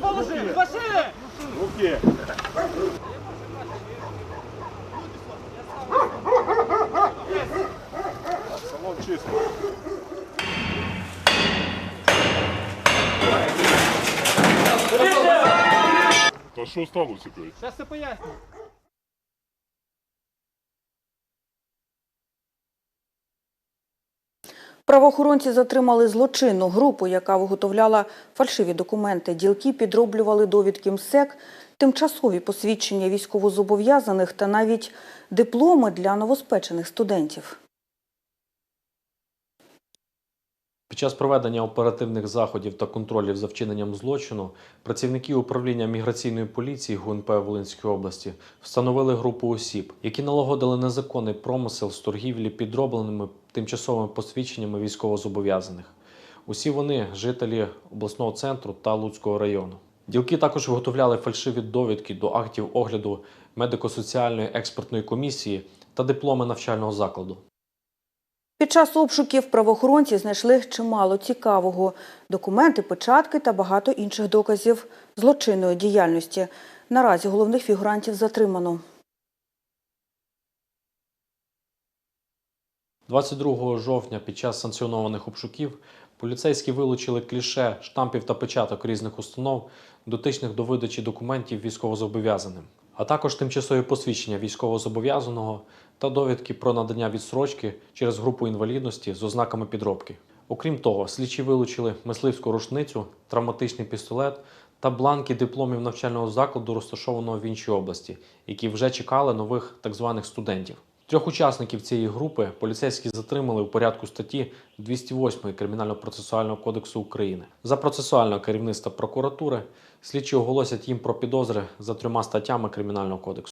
положи! Василь! Руки. Салон чисто. Та що сталося? Зараз все поясню. Правоохоронці затримали злочинну групу, яка виготовляла фальшиві документи. Ділки підроблювали довідки МСЕК, тимчасові посвідчення військовозобов'язаних та навіть дипломи для новоспечених студентів. Час проведення оперативних заходів та контролів за вчиненням злочину працівники управління міграційної поліції ГУНП Волинської області встановили групу осіб, які налагодили незаконний промисел з торгівлі підробленими тимчасовими посвідченнями військовозобов'язаних. Усі вони жителі обласного центру та Луцького району. Ділки також виготовляли фальшиві довідки до актів огляду медико-соціальної експертної комісії та дипломи навчального закладу. Під час обшуків правоохоронці знайшли чимало цікавого – документи, печатки та багато інших доказів злочинної діяльності. Наразі головних фігурантів затримано. 22 жовтня під час санкціонованих обшуків поліцейські вилучили кліше штампів та печаток різних установ, дотичних до видачі документів військовозобов'язаним, а також тимчасові посвідчення військовозобов'язаного та довідки про надання відсрочки через групу інвалідності з ознаками підробки. Окрім того, слідчі вилучили мисливську рушницю, травматичний пістолет та бланки дипломів навчального закладу, розташованого в іншій області, які вже чекали нових так званих студентів. Трьох учасників цієї групи поліцейські затримали у порядку статті 208 Кримінально-процесуального кодексу України. За процесуального керівництва прокуратури слідчі оголосять їм про підозри за трьома статтями Кримінального кодексу.